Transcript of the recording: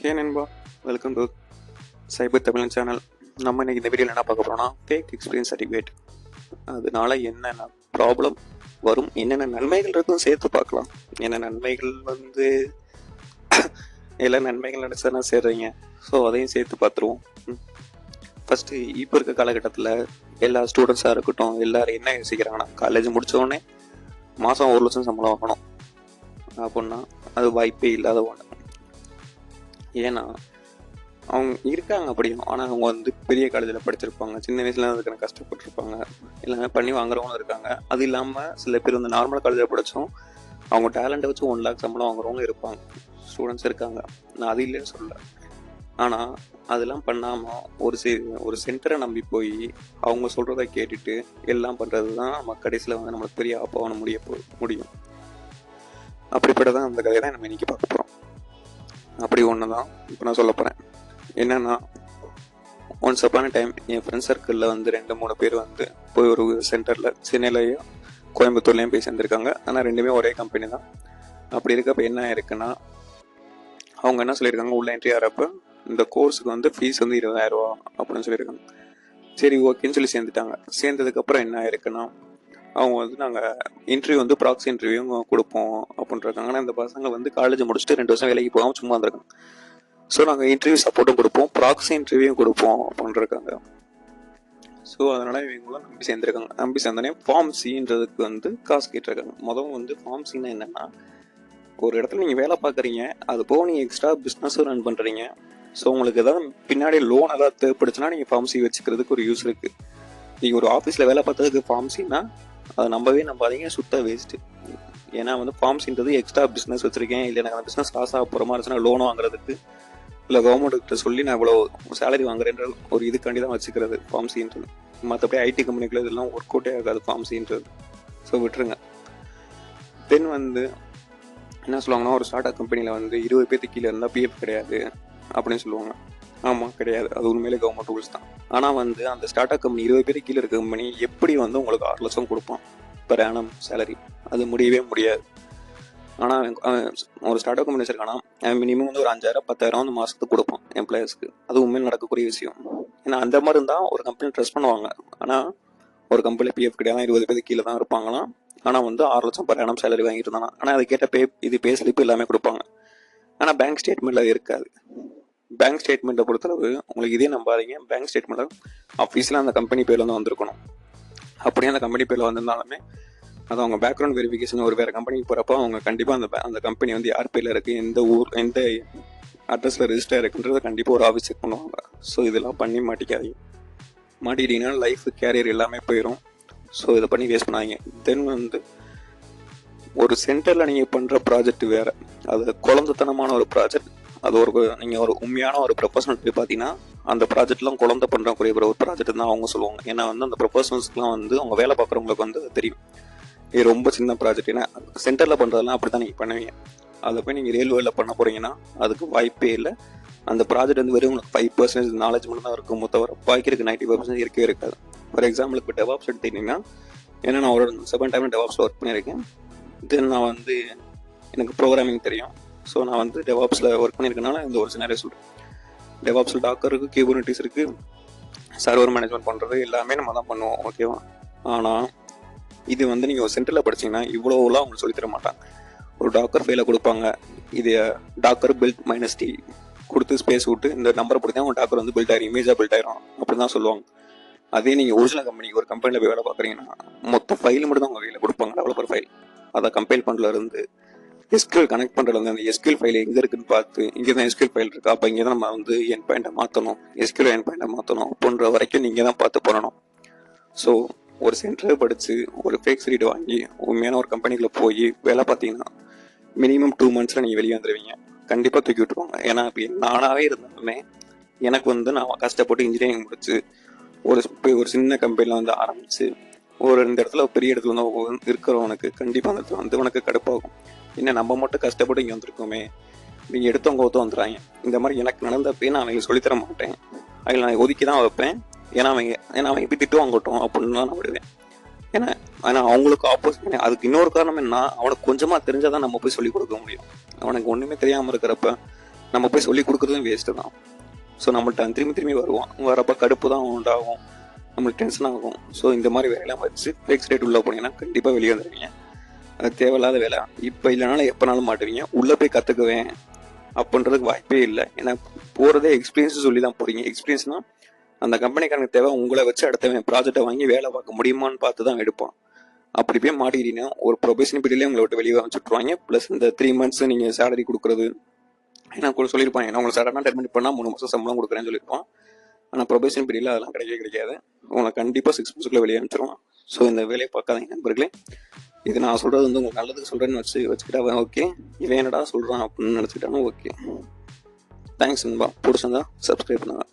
ஹே நண்பா welcome to சைபர் தமிழன் channel நம்ம இன்னைக்கு இந்த வீடியோவில் என்ன பார்க்க போகிறோம்னா ஃபேக் எக்ஸ்பீரியன்ஸ் சர்டிஃபிகேட் அதனால என்னென்ன ப்ராப்ளம் வரும் என்னென்ன நன்மைகள் இருக்கும் சேர்த்து பார்க்கலாம். என்ன நன்மைகள் வந்து எல்லா நன்மைகள் நினச்சா சேர்றீங்க? ஸோ அதையும் சேர்த்து பார்த்துருவோம். ஃபஸ்ட்டு இப்போ இருக்க காலகட்டத்தில் எல்லா ஸ்டூடெண்ட்ஸாக இருக்கட்டும் எல்லோரும் என்ன யோசிக்கிறாங்கன்னா காலேஜ் முடிச்ச மாதம் ஒரு லட்சம் சம்பளம் வாங்கணும். அப்படின்னா அது வாய்ப்பே இல்லாத ஒன்று ஏன்னா அவங்க இருக்காங்க அப்படியும். ஆனால் அவங்க வந்து பெரிய காலேஜில் படிச்சிருப்பாங்க. சின்ன வயசுல அதுக்கான கஷ்டப்பட்டிருப்பாங்க. எல்லாமே பண்ணி வாங்குறவங்களும் இருக்காங்க. அது இல்லாமல் சில பேர் வந்து நார்மல் காலேஜில் படித்தோம் அவங்க டேலண்ட்டை வச்சு ஒன் லேக் சம்பளம் வாங்குறவங்க இருப்பாங்க. ஸ்டூடெண்ட்ஸ் இருக்காங்க. நான் அது இல்லைன்னு சொல்லலை. ஆனால் அதெல்லாம் பண்ணாமல் ஒரு சி ஒரு சென்டரை நம்பி போய் அவங்க சொல்கிறத கேட்டுட்டு எல்லாம் பண்ணுறது தான் நம்ம கடைசியில் வந்து நம்மளுக்கு பெரிய ஆப்பாக முடிய போ முடியும். அப்படிப்பட்டதான் அந்த கதையை தான் நம்ம இன்னைக்கு பார்க்க போகிறோம் அப்படி ஒன்று தான் இப்போ நான் சொல்ல போகிறேன் என்னென்னா ஒன்ஸ் அப்பான டைம் என் ஃப்ரெண்ட் சர்க்கிளில் வந்து ரெண்டு மூணு பேர் வந்து போய் ஒரு சென்டரில் சென்னையிலையும் கோயம்புத்தூர்லேயும் போய் சேர்ந்துருக்காங்க. ஆனால் ரெண்டுமே ஒரே கம்பெனி தான். அப்படி இருக்கப்போ என்ன இருக்குன்னா அவங்க என்ன சொல்லியிருக்காங்க? உள்ள என்ட்ரி ஆகிறப்ப இந்த கோர்ஸுக்கு வந்து ஃபீஸ் வந்து இருபதாயிரம் ரூபா அப்படின்னு சொல்லியிருக்காங்க. சரி ஓகேன்னு சொல்லி சேர்ந்துட்டாங்க. சேர்ந்ததுக்கப்புறம் என்ன ஆயிருக்குன்னா அவங்க வந்து நாங்கள் இன்டர்வியூ வந்து ப்ராக்ஸி இன்டர்வியூ கொடுப்போம் அப்படின்றாங்க. ஆனால் இந்த பசங்க வந்து காலேஜ் முடிச்சுட்டு ரெண்டு வருஷம் வேலைக்கு போகாமல் சும்மா இருந்திருக்காங்க ஸோ நாங்கள் இன்டர்வியூ சப்போர்ட்டும் கொடுப்போம் ப்ராக்ஸி இன்டர்வியூ கொடுப்போம் அப்படின்றாங்க. ஸோ அதனால் இவங்களும் நம்பி சேர்ந்துருக்காங்க. நம்பி சேர்ந்தோடனே ஃபார்ம் சின்றதுக்கு வந்து காசு கேட்டிருக்காங்க. மொதல் வந்து ஃபார்ம் சின்னா என்னென்னா ஒரு இடத்துல நீங்கள் வேலை பார்க்குறீங்க அது போக நீங்கள் எக்ஸ்ட்ரா பிஸ்னஸும் ரன் பண்ணுறீங்க ஸோ உங்களுக்கு ஏதாவது பின்னாடி லோன் ஏதாவது தேவைப்படுச்சுன்னா நீங்கள் ஃபார்ம்சி வச்சுக்கிறதுக்கு ஒரு யூஸ் இருக்குது நீங்கள் ஒரு ஆஃபீஸில் வேலை பார்த்ததுக்கு ஃபார்ம்சின்னா அதை நம்பவே நம்பாதீங்க சுத்த வேஸ்ட்டு ஏன்னா வந்து ஃபார்ம்ஸ்ன்றது எக்ஸ்ட்ரா பிஸ்னஸ் வச்சிருக்கேன். இல்லை எனக்கு அந்த பிஸ்னஸ் லாஸ் ஆக போகிற மாதிரி இருந்துச்சுன்னா லோன் வாங்குறதுக்கு இல்லை கவர்மெண்ட்டு சொல்லி நான் இவ்வளோ சேலரி வாங்குறேன்ற ஒரு இதுக்காண்டி தான் வச்சுக்கிறது ஃபார்ம்சின்றது மற்றபடி ஐடி கம்பெனிக்குள்ள இதெல்லாம் ஒர்க் அவுட்டே ஆகாது ஃபார்ம்சின்றது ஸோ விட்டுருங்க. தென் வந்து என்ன சொல்லுவாங்கன்னா ஒரு ஸ்டார்ட் அப் கம்பெனியில் வந்து இருபது பேர்த்து கீழே இருந்தால் பிஎஃப் கிடையாது அப்படின்னு சொல்லுவாங்க. ஆமாம் கிடையாது. அது உண்மையிலே கவர்மெண்ட் ரூல்ஸ் தான். ஆனால் வந்து அந்த ஸ்டார்ட் அப் கம்பெனி இருபது பேர் கீழே இருக்க கம்பெனி எப்படி வந்து உங்களுக்கு ஆறு லட்சம் கொடுப்பான்? per annum சேலரி அது முடியவே முடியாது. ஆனால் ஒரு ஸ்டார்ட் அப் கம்பெனி வச்சிருக்கானா மினிமம் வந்து ஒரு அஞ்சாயிரம் பத்தாயிரம் வந்து மாதத்துக்கு கொடுப்பான் எம்ப்ளாயர்ஸ்க்கு அது உண்மையில் நடக்கக்கூடிய விஷயம். ஏன்னா அந்த மாதிரி இருந்தால் ஒரு கம்பெனி ட்ரெஸ் பண்ணுவாங்க. ஆனால் ஒரு கம்பெனி பிஎஃப் கிடையாது இருபது பேருக்கு கீழே தான் இருப்பாங்களாம். ஆனால் வந்து ஆறு லட்சம் per annum சேலரி வாங்கிட்டு இருந்தாங்க ஆனால் அது கேட்ட பே இது பே ஸ்லிப் எல்லாமே கொடுப்பாங்க. ஆனால் பேங்க் ஸ்டேட்மெண்ட்டில் அது இருக்காது. பேங்க் ஸ்டேட்மெண்ட்டை பொறுத்தளவு உங்களுக்கு இதே நம்பாதீங்க. பேங்க் ஸ்டேட்மெண்ட்டில் ஆஃபீஸில் அந்த கம்பெனி பேரில் வந்து வந்திருக்கணும். அப்படியே அந்த கம்பெனி பேரில் வந்திருந்தாலுமே அது அவங்க பேக்ரவுண்ட் வெரிஃபிகேஷன் ஒரு வேறு கம்பெனிக்கு போகிறப்போ அவங்க கண்டிப்பாக அந்த அந்த கம்பெனி வந்து யார் பேரில் இருக்குது எந்த ஊர் எந்த அட்ரஸில் ரிஜிஸ்டர் இருக்குன்றதை கண்டிப்பாக ஒரு ஆஃபீஸ் செக் பண்ணுவாங்க ஸோ இதெல்லாம் பண்ணி மாட்டிக்காதீங்க. மாட்டிக்கிட்டீங்கன்னா லைஃப் கேரியர் எல்லாமே போயிடும் ஸோ இதை பண்ணி வேஸ்ட் பண்ணாதீங்க. தென் வந்து ஒரு சென்டரில் நீங்கள் பண்ணுற ப்ராஜெக்ட் வேறு. அது குழந்தைத்தனமான ஒரு ப்ராஜெக்ட் அது ஒரு நீங்கள் ஒரு உண்மையான ஒரு ப்ரொஃபஷனல் போய் பார்த்தீங்கன்னா அந்த ப்ராஜெக்ட்லாம் குழந்தை பண்ணுறக்கூடிய ஒரு ப்ராஜெக்ட் தான் அவங்க சொல்லுவாங்க. ஏன்னா வந்து அந்த ப்ரொஃபஷனல்ஸ்க்குலாம் வந்து அவங்க வேலை பார்க்குறவங்களுக்கு வந்து தெரியும். இது ரொம்ப சின்ன ப்ராஜெக்ட் ஏன்னா சென்டரில் பண்ணுறதெல்லாம் அப்படி தான் நீங்கள் பண்ணுவீங்க. அதை போய் நீங்கள் ரயில்வேல பண்ண போகிறீங்கன்னா அதுக்கு வாய்ப்பே இல்லை. அந்த ப்ராஜெக்ட் வந்து வெறும் உங்களுக்கு ஃபைவ் பர்சன்டேஜ் நாலேஜ் மட்டும் தான் இருக்கும் தவிர பாக்கி இருக்க நைன்டி பர்சன்டேஜ் இருக்கவே இருக்காது. ஃபார் எக்ஸாம்பிள் இப்போ டெவாப்ஸ் எடுத்துக்கிட்டிங்கன்னா ஏன்னா நான் ஒரு செவன் டைம் டெவாப்ஸில் ஒர்க் பண்ணியிருக்கேன். தென் நான் வந்து எனக்கு ப்ரோக்ராமிங் தெரியும். ஸோ நான் வந்து டெவாப்ஸில் ஒர்க் பண்ணியிருக்கனால இந்த ஒரு சினாரியோ சொல்கிறேன் டெவாப்ஸில் டாக்கர் இருக்குது கியூபர்னிட்டிஸ் இருக்குது சர்வர் மேனேஜ்மெண்ட் பண்ணுறது எல்லாமே நம்ம தான் பண்ணுவோம் ஓகேவா ஆனால் இது வந்து நீங்கள் ஒரு சென்டரில் படிச்சீங்கன்னா இவ்வளோலாம் உங்களுக்கு சொல்லித் தர மாட்டாங்க. ஒரு டாக்கர் ஃபைலை கொடுப்பாங்க. இது டாக்கர் பில்ட் மைனஸ் டி கொடுத்து ஸ்பேஸ் விட்டு இந்த நம்பரை பிடிச்சா உங்கள் டாக்கர் வந்து பில்ட் ஆகிரும் இமேஜாக பில்ட் ஆயிரும் அப்படின்னு தான் சொல்லுவாங்க. அதே நீங்கள் ஒரிஜினல் கம்பெனிக்கு ஒரு கம்பெனியில் போய் வேலை பார்க்குறீங்கன்னா மொத்த ஃபைல் மட்டும் தான் உங்கள் கையில் கொடுப்பாங்க டெவலப்பர் ஃபைல் அதை கம்பைல் பண்ணலருந்து இருந்து எஸ்கியூஎல் கனெக்ட் பண்றது வந்து அந்த எஸ்கியூஎல் ஃபைல் எங்கே இருக்குன்னு பார்த்து இங்கே தான் எஸ்கியூஎல் ஃபைல் இருக்கு? அப்ப இங்கே தான் நம்ம வந்து என் பாயிண்ட்டை மாற்றணும் எஸ்கியூஎல் என் பாயிண்ட்டை மாத்தணும் அப்படின்ற வரைக்கும் நீங்கள் தான் பார்த்து பண்ணணும். ஸோ ஒரு சென்டர் படித்து ஒரு ஃபேக் ரீடு வாங்கி உண்மையான ஒரு கம்பெனிக்குள்ள போய் வேலை பார்த்தீங்கன்னா மினிமம் டூ மந்த்ஸில் நீங்கள் வெளியே வந்துடுவீங்க கண்டிப்பாக தூக்கி விட்டுருவாங்க. ஏன்னா அப்படி நானாகவே இருந்தாலுமே எனக்கு வந்து நான் கஷ்டப்பட்டு இன்ஜினியரிங் முடிச்சு ஒரு ஒரு சின்ன கம்பெனியில் வந்து ஆரம்பிச்சு ஒரு இந்த இடத்துல பெரிய இடத்துல வந்து இருக்கிறவனுக்கு கண்டிப்பாக அந்த இடத்துல வந்து உனக்கு கடுப்பாகும். என்ன நம்ம மட்டும் கஷ்டப்பட்டு இங்கே வந்திருக்கோமே? நீங்கள் எடுத்தவங்க ஒத்து வந்துடுறாங்க இந்த மாதிரி எனக்கு நடந்தப்பே நான் அவங்களுக்கு சொல்லித்தர மாட்டேன். அதில் நான் ஒதுக்கி தான் வைப்பேன். ஏன்னா அவங்க ஏன்னா அவங்க எப்படி திட்டு வாங்கட்டும் அப்படின்னு தான் நான் விடுவேன் ஏன்னா ஆனால் அவங்களுக்கு ஆப்போசிட் அதுக்கு இன்னொரு காரணம் என்ன? அவனுக்கு கொஞ்சமாக தெரிஞ்சால் தான் நம்ம போய் சொல்லிக் கொடுக்க முடியும். அவனுக்கு ஒன்றுமே தெரியாமல் இருக்கிறப்ப நம்ம போய் சொல்லி கொடுக்குறதும் வேஸ்ட்டு தான். ஸோ நம்மள்ட்ட திரும்பி திரும்பி வருவான். வரப்போ கடுப்பு தான் உண்டாகும். நம்மளுக்கு டென்ஷன் ஆகும். ஸோ இந்த மாதிரி வேலையெல்லாம் வச்சு ஃபிக்ஸ் ரேட் உள்ளே போனீங்கன்னா கண்டிப்பாக வெளியே வந்துடுவீங்க அது தேவையில்லாத வேலை. இப்போ இல்லைனாலும் எப்போனாலும் மாட்டுவீங்க. உள்ளே போய் கற்றுக்குவேன் அப்படின்றதுக்கு வாய்ப்பே இல்லை. ஏன்னா போகிறதே எக்ஸ்பீரியன்ஸ் சொல்லி தான் போகிறீங்க எக்ஸ்பீரியன்ஸ்னால் அந்த கம்பெனிக்காரனுக்கு தேவை உங்களை வச்சு அடுத்தவன் ப்ராஜெக்டை வாங்கி வேலை பார்க்க முடியுமான்னு பார்த்து தான் எடுப்பான். அப்படி போய் மாட்டிக்கிட்டீங்கன்னா ஒரு ப்ரொபேஷன் பீரியட்லேயே உங்களை விட்டு வெளியே அமைச்சுட்ருவாங்க ப்ளஸ் இந்த த்ரீ மந்த்ஸ் நீங்கள் சேலரி கொடுக்குறது. ஏன்னா கூட சொல்லியிருப்பாங்க. ஏன்னா உங்களுக்கு சடனாக டெர்மினேட் பண்ணால் மூணு மாதம் சம்பளம் கொடுக்குறேன்னு சொல்லியிருப்பான். ஆனால் ப்ரொபேஷன் பீரியடில் அதெல்லாம் கிடைக்கவே கிடைக்காது. உங்களை கண்டிப்பாக சிக்ஸ் மந்த்ஸ்க்குள்ளே வெளியே அமைச்சிருவான் ஸோ இந்த வேலையை பார்க்காதீங்க நண்பர்களே. இது நான் சொல்கிறது வந்து உங்களுக்கு நல்லதுக்கு சொல்கிறேன்னு வச்சு வச்சுக்கிட்டா ஓகே இவன் என்னடா சொல்கிறான் அப்படின்னு நினச்சிக்கிட்டானா ஓகே தேங்க்ஸ் நண்பா பிடிச்சிருந்தா சப்ஸ்கிரைப் பண்ணுங்க.